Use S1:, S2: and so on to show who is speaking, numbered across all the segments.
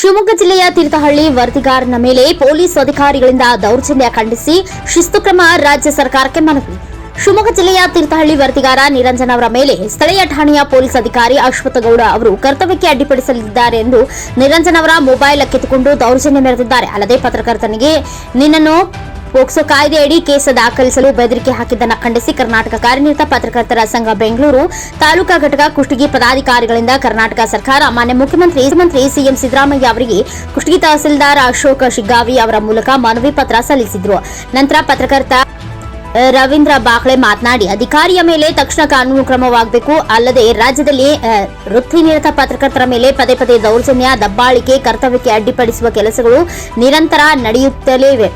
S1: ಶಿವಮೊಗ್ಗ ಜಿಲ್ಲೆಯ ತೀರ್ಥಹಳ್ಳಿ ವರದಿಗಾರನ ಮೇಲೆ ಪೊಲೀಸ್ ಅಧಿಕಾರಿಗಳಿಂದ ದೌರ್ಜನ್ಯ ಖಂಡಿಸಿ ಶಿಸ್ತು ಕ್ರಮ ರಾಜ್ಯ ಸರ್ಕಾರಕ್ಕೆ ಮನವಿ. ಶಿವಮೊಗ್ಗ ಜಿಲ್ಲೆಯ ತೀರ್ಥಹಳ್ಳಿ ವರದಿಗಾರ ನಿರಂಜನ್ ಅವರ ಮೇಲೆ ಸ್ಥಳೀಯ ಠಾಣೆಯ ಪೊಲೀಸ್ ಅಧಿಕಾರಿ ಅಶ್ವತ್ಥಗೌಡ ಅವರು ಕರ್ತವ್ಯಕ್ಕೆ ಅಡ್ಡಿಪಡಿಸಲಿದ್ದಾರೆ ಎಂದು ನಿರಂಜನ್ ಅವರ ಮೊಬೈಲ್ ಕಿತ್ತುಕೊಂಡು ದೌರ್ಜನ್ಯ ಮೆರೆದಿದ್ದಾರೆ. ಅಲ್ಲದೆ ಪತ್ರಕರ್ತನಿಗೆ ನಿನ್ನನ್ನು ಪೋಕ್ಸೋ ಕಾಯ್ದೆಯಡಿ ಕೇಸ ದಾಖಲಿಸಲು ಬೆದರಿಕೆ ಹಾಕಿದ್ದನ್ನು ಖಂಡಿಸಿ ಕರ್ನಾಟಕ ಕಾರ್ಯನಿರತ ಪತ್ರಕರ್ತರ ಸಂಘ ಬೆಂಗಳೂರು ತಾಲೂಕಾ ಘಟಕ ಕುಷ್ಟಗಿ ಪದಾಧಿಕಾರಿಗಳಿಂದ ಕರ್ನಾಟಕ ಸರ್ಕಾರ, ಮಾನ್ಯ ಮುಖ್ಯಮಂತ್ರಿ ಮುಖ್ಯಮಂತ್ರಿ ಸಿಎಂ ಸಿದ್ದರಾಮಯ್ಯ ಅವರಿಗೆ ಕುಷ್ಟಗಿ ತಹಸೀಲ್ದಾರ್ ಅಶೋಕ್ ಶಿಗ್ಗಾವಿ ಅವರ ಮೂಲಕ ಮನವಿ ಪತ್ರ ಸಲ್ಲಿಸಿದ್ರು. ನಂತರ ಪತ್ರಕರ್ತ ರವೀಂದ್ರ ಬಾಕ್ಳೆ ಮಾತನಾಡಿ, ಅಧಿಕಾರಿಯ ಮೇಲೆ ತಕ್ಷಣ ಕಾನೂನು ಕ್ರಮವಾಗಬೇಕು, ಅಲ್ಲದೆ ರಾಜ್ಯದಲ್ಲಿ ವೃತ್ತಿನಿರತ ಪತ್ರಕರ್ತರ ಮೇಲೆ ಪದೇ ಪದೇ ದೌರ್ಜನ್ಯ, ದಬ್ಬಾಳಿಕೆ, ಕರ್ತವ್ಯಕ್ಕೆ ಅಡ್ಡಿಪಡಿಸುವ ಕೆಲಸಗಳು ನಿರಂತರ ನಡೆಯುತ್ತಲೇ ಇವೆ.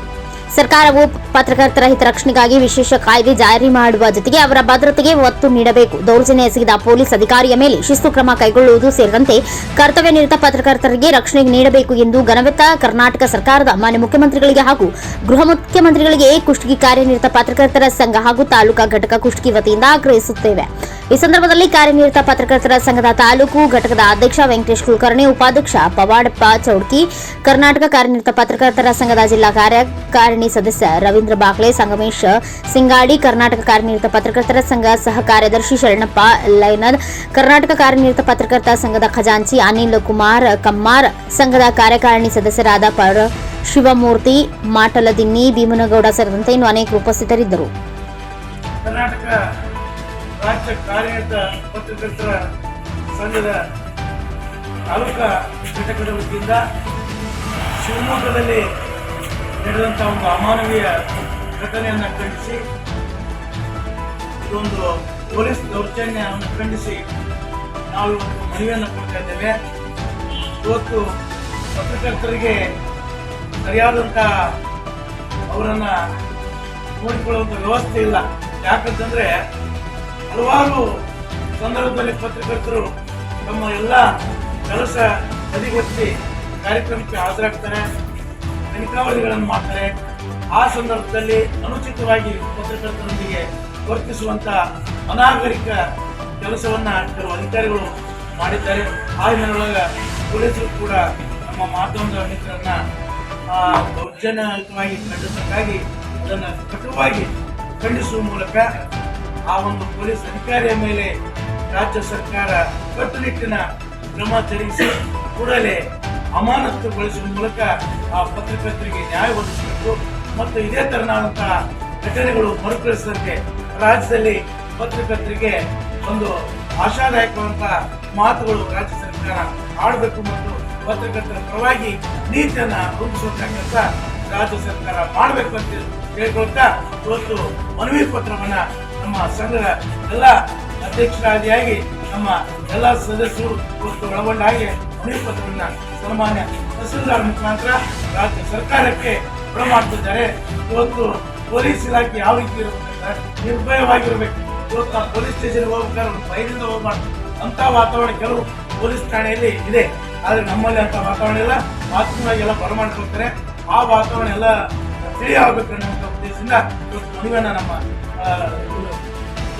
S1: ಸರ್ಕಾರವು ಪತ್ರಕರ್ತರ ಹಿತರಕ್ಷಣೆಗಾಗಿ ವಿಶೇಷ ಕಾಯ್ದೆ ಜಾರಿ ಮಾಡುವ ಜೊತೆಗೆ ಅವರ ಭದ್ರತೆಗೆ ಒತ್ತು ನೀಡಬೇಕು. ದೌರ್ಜನ್ಯ ಎಸಗಿದ ಪೊಲೀಸ್ ಅಧಿಕಾರಿಯ ಮೇಲೆ ಶಿಸ್ತು ಕ್ರಮ ಕೈಗೊಳ್ಳುವುದು ಸೇರಿದಂತೆ ಕರ್ತವ್ಯ ನಿರತ ಪತ್ರಕರ್ತರಿಗೆ ರಕ್ಷಣೆ ನೀಡಬೇಕು ಎಂದು ಘನವೆತ್ತ ಕರ್ನಾಟಕ ಸರ್ಕಾರದ ಮಾನ್ಯ ಮುಖ್ಯಮಂತ್ರಿಗಳಿಗೆ ಹಾಗೂ ಗೃಹ ಮುಖ್ಯಮಂತ್ರಿಗಳಿಗೆ ಕುಷ್ಟಗಿ ಕಾರ್ಯನಿರತ ಪತ್ರಕರ್ತರ ಸಂಘ ಹಾಗೂ ತಾಲೂಕಾ ಘಟಕ ಕುಷ್ಟಗಿ ವತಿಯಿಂದ ಆಗ್ರಹಿಸುತ್ತೇವೆ. ಈ ಸಂದರ್ಭದಲ್ಲಿ ಕಾರ್ಯನಿರತ ಪತ್ರಕರ್ತರ ಸಂಘದ ತಾಲೂಕು ಘಟಕದ ಅಧ್ಯಕ್ಷ ವೆಂಕಟೇಶ್ ಕುಲಕರ್ಣಿ, ಉಪಾಧ್ಯಕ್ಷ ಪವಾಡಪ್ಪ ಚೌಡ್ಕಿ, ಕರ್ನಾಟಕ ಕಾರ್ಯನಿರತ ಪತ್ರಕರ್ತರ ಸಂಘದ ಜಿಲ್ಲಾ ಕಾರ್ಯಕಾರಿಣಿ ಸದಸ್ಯ ರವೀಂದ್ರ ಬಾಕ್ಲೆ, ಸಂಗಮೇಶ್ ಸಿಂಗಾಡಿ, ಕರ್ನಾಟಕ ಕಾರ್ಯನಿರತ ಪತ್ರಕರ್ತರ ಸಂಘ ಸಹ ಕಾರ್ಯದರ್ಶಿ ಶರಣಪ್ಪ ಲೈನದ್, ಕರ್ನಾಟಕ ಕಾರ್ಯನಿರತ ಪತ್ರಕರ್ತ ಸಂಘದ ಖಜಾಂಚಿ ಅನಿಲ್ ಕುಮಾರ್, ಕಮ್ಮಾರ್ ಸಂಘದ ಕಾರ್ಯಕಾರಿಣಿ ಸದಸ್ಯರಾದ ಪರ ಶಿವಮೂರ್ತಿ, ಮಾಟಲದಿನ್ನಿ, ಭೀಮನಗೌಡ ಸೇರಿದಂತೆ ಇನ್ನು ಅನೇಕರು ಉಪಸ್ಥಿತರಿದ್ದರು.
S2: ರಾಜ್ಯ ಕಾರ್ಯನಿರತ ಪತ್ರಕರ್ತರ ಸಂಘದ ತಾಲೂಕಾ ಘಟಕದ ವತಿಯಿಂದ ಶಿವಮೊಗ್ಗದಲ್ಲಿ ನಡೆದಂಥ ಒಂದು ಅಮಾನವೀಯ ಘಟನೆಯನ್ನು ಖಂಡಿಸಿ, ಇದೊಂದು ಪೊಲೀಸ್ ದೌರ್ಜನ್ಯವನ್ನು ಖಂಡಿಸಿ ನಾವು ಇವತ್ತು ಮನವಿಯನ್ನು ಕೊಡ್ತಾ ಇದ್ದೇವೆ. ಇವತ್ತು ಪತ್ರಕರ್ತರಿಗೆ ಸರಿಯಾದಂಥ ಅವರನ್ನು ನೋಡಿಕೊಳ್ಳುವಂಥ ವ್ಯವಸ್ಥೆ ಇಲ್ಲ. ಯಾಕಂತಂದ್ರೆ ಹಲವಾರು ಸಂದರ್ಭದಲ್ಲಿ ಪತ್ರಕರ್ತರು ತಮ್ಮ ಎಲ್ಲ ಕೆಲಸ ಬದಿಗೊತ್ತಿ ಕಾರ್ಯಕ್ರಮಕ್ಕೆ ಹಾಜರಾಗ್ತಾರೆ, ತನಿಖಾವಳಿಗಳನ್ನು ಮಾಡ್ತಾರೆ. ಆ ಸಂದರ್ಭದಲ್ಲಿ ಅನುಚಿತವಾಗಿ ಪತ್ರಕರ್ತರೊಂದಿಗೆ ವರ್ತಿಸುವಂತ ಅನಾಗರಿಕ ಕೆಲಸವನ್ನ ಕೆಲವು ಅಧಿಕಾರಿಗಳು ಮಾಡಿದ್ದಾರೆ. ಆ ಹಿನ್ನೆಲೆಯೊಳಗೆ ಪೊಲೀಸರು ಕೂಡ ನಮ್ಮ ಮಾಧ್ಯಮದ ಮಿತ್ರರನ್ನ ದೌರ್ಜನ್ಯಯುತವಾಗಿ ಖಂಡಿಸಕ್ಕಾಗಿ ಅದನ್ನು ಕಟುವಾಗಿ ಖಂಡಿಸುವ ಮೂಲಕ ಆ ಒಂದು ಪೊಲೀಸ್ ಅಧಿಕಾರಿಯ ಮೇಲೆ ರಾಜ್ಯ ಸರ್ಕಾರ ಕಟ್ಟುನಿಟ್ಟಿನ ಕ್ರಮ ಜರುಗಿಸಿ ಕೂಡಲೇ ಅಮಾನತುಗೊಳಿಸುವ ಮೂಲಕ ಆ ಪತ್ರಕರ್ತರಿಗೆ ನ್ಯಾಯ ಒದಗಿಸಬೇಕು ಮತ್ತು ಇದೇ ತರನಾದಂತಹ ಘಟನೆಗಳು ಮರುಕಳಿಸದಂತೆ ರಾಜ್ಯದಲ್ಲಿ ಪತ್ರಕರ್ತರಿಗೆ ಒಂದು ಆಶಾದಾಯಕವಾದಂತಹ ಮಾತುಗಳು ರಾಜ್ಯ ಸರ್ಕಾರ ಆಡಬೇಕು ಮತ್ತು ಪತ್ರಕರ್ತರ ಪರವಾಗಿ ನೀತಿಯನ್ನ ರೂಪಿಸುವಂತ ಕೆಲಸ ರಾಜ್ಯ ಸರ್ಕಾರ ಮಾಡಬೇಕು ಅಂತ ಕೇಳ್ಕೊಳ್ತಾ ಇವತ್ತು ಮನವಿ ಪತ್ರವನ್ನ ನಮ್ಮ ಸಂಘದ ಎಲ್ಲ ಅಧ್ಯಕ್ಷರಾದಿಯಾಗಿ ನಮ್ಮ ಎಲ್ಲ ಸದಸ್ಯರು ಒಳಗೊಂಡ ಹಾಗೆ ಪತ್ರವನ್ನ ಸನ್ಮಾನ್ಯ ತಹಸೀಲ್ದಾರ್ ಮುಖಾಂತರ ರಾಜ್ಯ ಸರ್ಕಾರಕ್ಕೆ ಮಾಡ್ತಿದ್ದಾರೆ ಇವತ್ತು ಪೊಲೀಸ್ ಇಲಾಖೆ ಯಾವ ರೀತಿ ಇರಬೇಕಂದ್ರೆ ನಿರ್ಭಯವಾಗಿರ್ಬೇಕು. ಇವತ್ತು ನಾವು ಪೊಲೀಸ್ ಸ್ಟೇಷನ್ಗೆ ಹೋಗ್ಬೇಕಾದ್ರೆ ಒಂದು ಭಯದಿಂದ ಹೋಗ್ಬಾರ್ದು. ಅಂತ ವಾತಾವರಣ ಕೆಲವು ಪೊಲೀಸ್ ಠಾಣೆಯಲ್ಲಿ ಇದೆ. ಆದರೆ ನಮ್ಮಲ್ಲಿ ಅಂತ ವಾತಾವರಣ ಇಲ್ಲ. ಮಾಧ್ಯಮವಾಗಿ ಎಲ್ಲ ಬರಮಾಡ್ಕೊಳ್ತಾರೆ ಆ ವಾತಾವರಣ ಎಲ್ಲ ತಿಳಿಯಾಗಬೇಕು ಅನ್ನೋ ಉದ್ದೇಶದಿಂದ ಇವತ್ತು ನಮ್ಮ ಆ,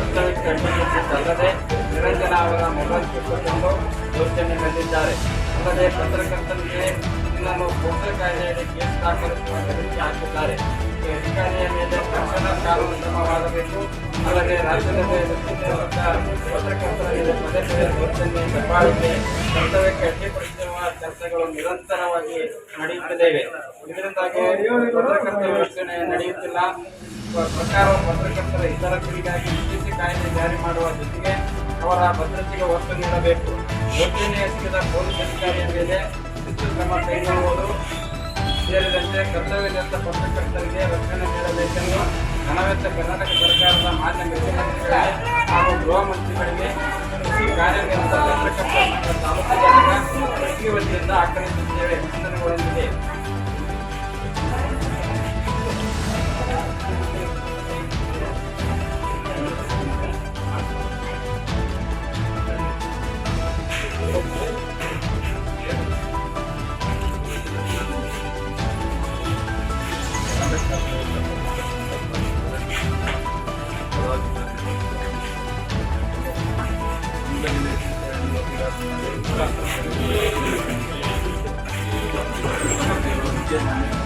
S2: ವಿನಂತಿ
S3: ಅಲ್ಲದೆ ನಿರಂಜನ ಅವರ ಮೊಬೈಲ್ ಕಿತ್ತುಕೊಂಡು ದೌರ್ಜನ್ಯ ಮೆರೆದಿದ್ದಾರೆ ಅಲ್ಲದೆ ಪತ್ರಕರ್ತರಿಗೆ ಇನ್ನೊಂದು ಪೋಷಕ ಕಾಯ್ದೆಯಡಿ ಕೇಸ್ ದಾಖಲಿಸುವ ಬೆದರಿಕೆ ಹಾಕಿದ್ದಾರೆ ಈ ಅಧಿಕಾರಿಯ ಮೇಲೆ ತಕ್ಷಣ ಕಾನೂನು ಕ್ರಮವಾಗಬೇಕು ಅಲ್ಲದೆ ರಾಜ್ಯದಲ್ಲಿ ವೃತ್ತಿನಿರತ ಪತ್ರಕರ್ತರ ಮೇಲೆ ಪದೇ ಪದೇ ದೌರ್ಜನ್ಯ ದಬ್ಬಾಳಿಕೆ ಕರ್ತವ್ಯಕ್ಕೆ ಅಡ್ಡಿಪಡಿಸುವ ಕೆಲಸಗಳು ನಿರಂತರವಾಗಿ ನಡೆಯುತ್ತಿದ್ದೇವೆ. ಇದರಿಂದಾಗಿ ಪತ್ರಕರ್ತ ರಕ್ಷಣೆ ನಡೆಯುತ್ತಿಲ್ಲ. ಸರ್ಕಾರವು ಪತ್ರಕರ್ತರ ಹಿತರಕ್ಷಣೆಗಾಗಿ ವಿಶೇಷ ಕಾಯ್ದೆ ಜಾರಿ ಮಾಡುವ ಜೊತೆಗೆ ಅವರ ಭದ್ರತೆಗೆ ಒತ್ತು ನೀಡಬೇಕು. ಯೋಜನೆ ಎಸಗಿದ ಪೊಲೀಸ್ ಅಧಿಕಾರಿಯ ಮೇಲೆ ಹೆಚ್ಚು ಕ್ರಮ ಕೈಗೊಳ್ಳುವುದು ಸೇರಿದಂತೆ ಕರ್ತವ್ಯದಂತ ಪತ್ರಕರ್ತರಿಗೆ ರಕ್ಷಣೆ ನೀಡಬೇಕೆಂದು ಹಣವೆತ್ತ ಕರ್ನಾಟಕ ಸರ್ಕಾರದ ಮಾನ್ಯ ಹಾಗೂ ಗೃಹ ಮಂತ್ರಿಗಳಿಗೆ
S4: ಕಾರ್ಯನಿರತ ಪತ್ರಕರ್ತರ ಘಟಕ ಪ್ರತಿ
S5: Yeah.